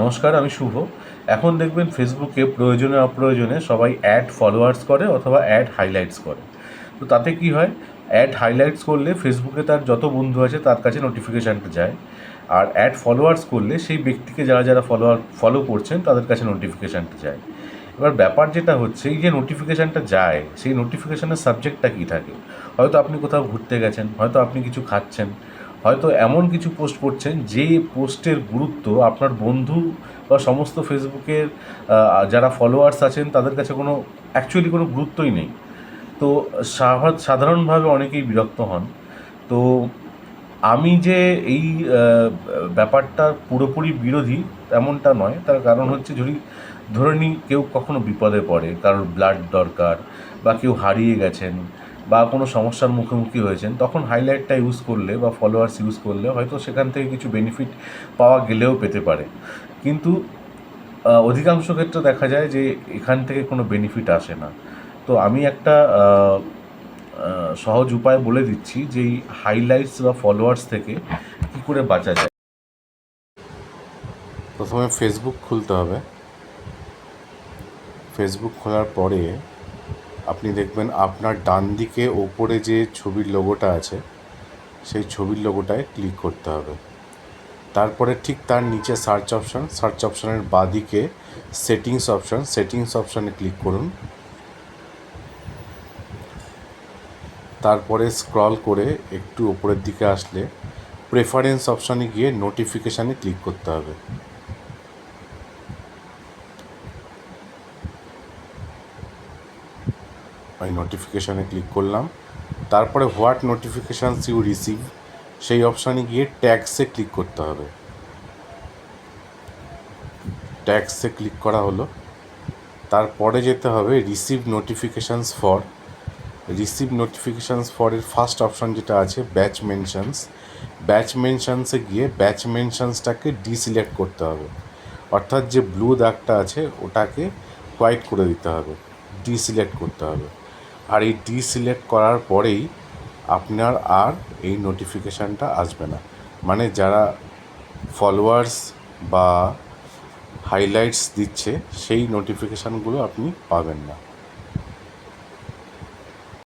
নমস্কার, আমি শুভ। এখন দেখবেন ফেসবুকে প্রয়োজনে অপ্রয়োজনে সবাই অ্যাড ফলোয়ার্স করে অথবা অ্যাড হাইলাইটস করে। তো তাতে কি হয়? অ্যাড হাইলাইটস করলে ফেসবুকে তার যত বন্ধু আছে তার কাছে নোটিফিকেশানটা যায়। আর অ্যাড ফলোয়ার্স করলে সেই ব্যক্তিকে যারা যারা ফলোয়ার ফলো করছেন তাদের কাছে নোটিফিকেশানটা যায়। এবার ব্যাপার যেটা হচ্ছে, এই যে নোটিফিকেশানটা যায়, সেই নোটিফিকেশানের সাবজেক্টটা কী থাকে? হয়তো আপনি কোথাও ঘুরতে গেছেন, হয়তো আপনি কিছু খাচ্ছেন হয়তো এমন কিছু পোস্ট করছেন, যে পোস্টের গুরুত্ব আপনার বন্ধু বা সমস্ত ফেসবুকের যারা ফলোয়ার্স আছেন, তাদের কাছে কোনো অ্যাকচুয়ালি কোনো গুরুত্বই নেই। তো সাধারণভাবে অনেকেই বিরক্ত হন। তো আমি যে এই ব্যাপারটা পুরোপুরি বিরোধী তেমনটা নয়। তার কারণ হচ্ছে যদি ধরে নিই কেউ কখনো বিপদে পড়ে, কারোর ব্লাড দরকার বা কেউ হারিয়ে গেছেন বা কোনো সমস্যার মুখোমুখি হয়েছেন, তখন হাইলাইটটা ইউজ করলে বা ফলোয়ার্স ইউজ করলে হয়তো সেখান থেকে কিছু বেনিফিট পাওয়া গেলেও পেতে পারে। কিন্তু অধিকাংশ ক্ষেত্রে দেখা যায় যে এখান থেকে কোনো বেনিফিট আসে না। তো আমি একটা সহজ উপায় বলে দিচ্ছি যে এই হাইলাইটস বা ফলোয়ার্স থেকে কী করে বাঁচা যায়। প্রথমে ফেসবুক খুলতে হবে। ফেসবুক খোলার পরে আপনি দেখবেন আপনার ডান দিকে ওপরে যে ছবির লোগোটা আছে, সেই ছবির লোগোটায় ক্লিক করতে হবে। তারপরে ঠিক তার নিচে সার্চ অপশান সার্চ অপশানের বাঁদিকে সেটিংস অপশান সেটিংস অপশানে ক্লিক করুন। তারপরে স্ক্রল করে একটু ওপরের দিকে আসলে প্রেফারেন্স অপশানে গিয়ে নোটিফিকেশানে ক্লিক করতে হবে। আমি নোটিফিকেশানে ক্লিক করলাম। তারপরে হোয়াট নোটিফিকেশানস ইউ রিসিভ সেই অপশানে গিয়ে ট্যাক্সে ক্লিক করতে হবে। ট্যাক্সে ক্লিক করা হলো। তারপরে যেতে হবে receive notifications for receive notifications ফরের first option যেটা আছে ব্যাচ মেনশানস ব্যাচ মেনশানসে গিয়ে ব্যাচ মেনশানসটাকে ডিসিলেক্ট করতে হবে। অর্থাৎ যে ব্লু দাগটা আছে, ওটাকে হোয়াইট করে দিতে হবে। ডিসিলেক্ট করতে হবে। আর এই ডি সিলেক্ট করার পরেই আপনার আর এই নোটিফিকেশানটা আসবে না। মানে যারা ফলোয়ার্স বা হাইলাইটস দিচ্ছে, সেই নোটিফিকেশানগুলো আপনি পাবেন না।